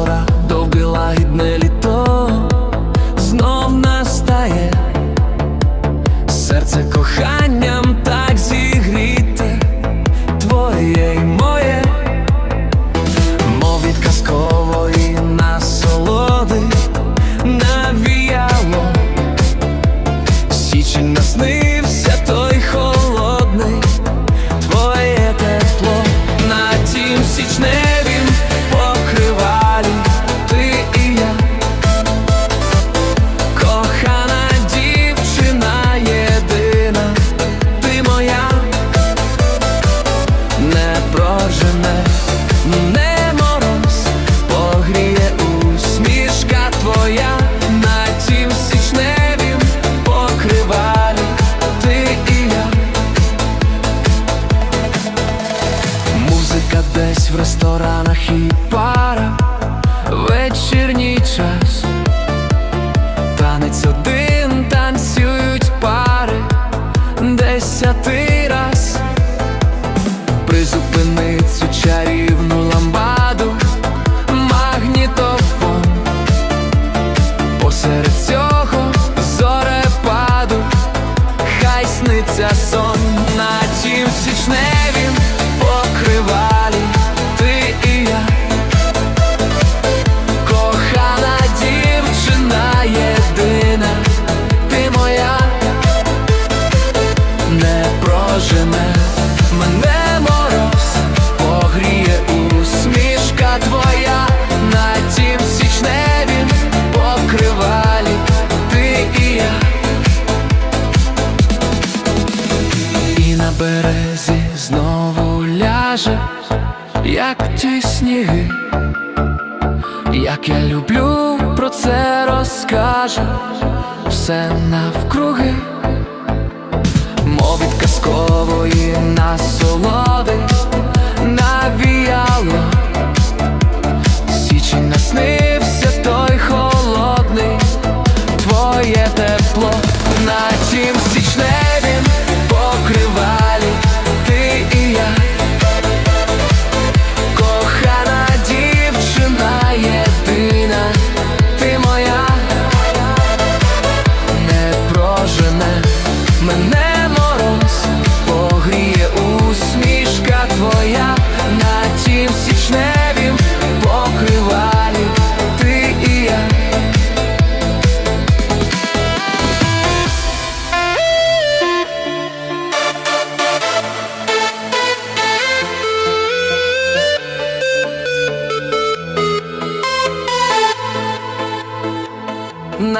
пора, довге лагідне літо. в ресторанах і парах як ті сніги, як я люблю, про це розкаже все навкруги, мов від казкової насолоди.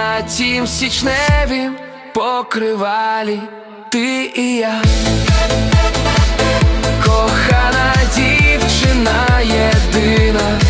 на тім січневі покривалі ти і я. Кохана дівчина єдина.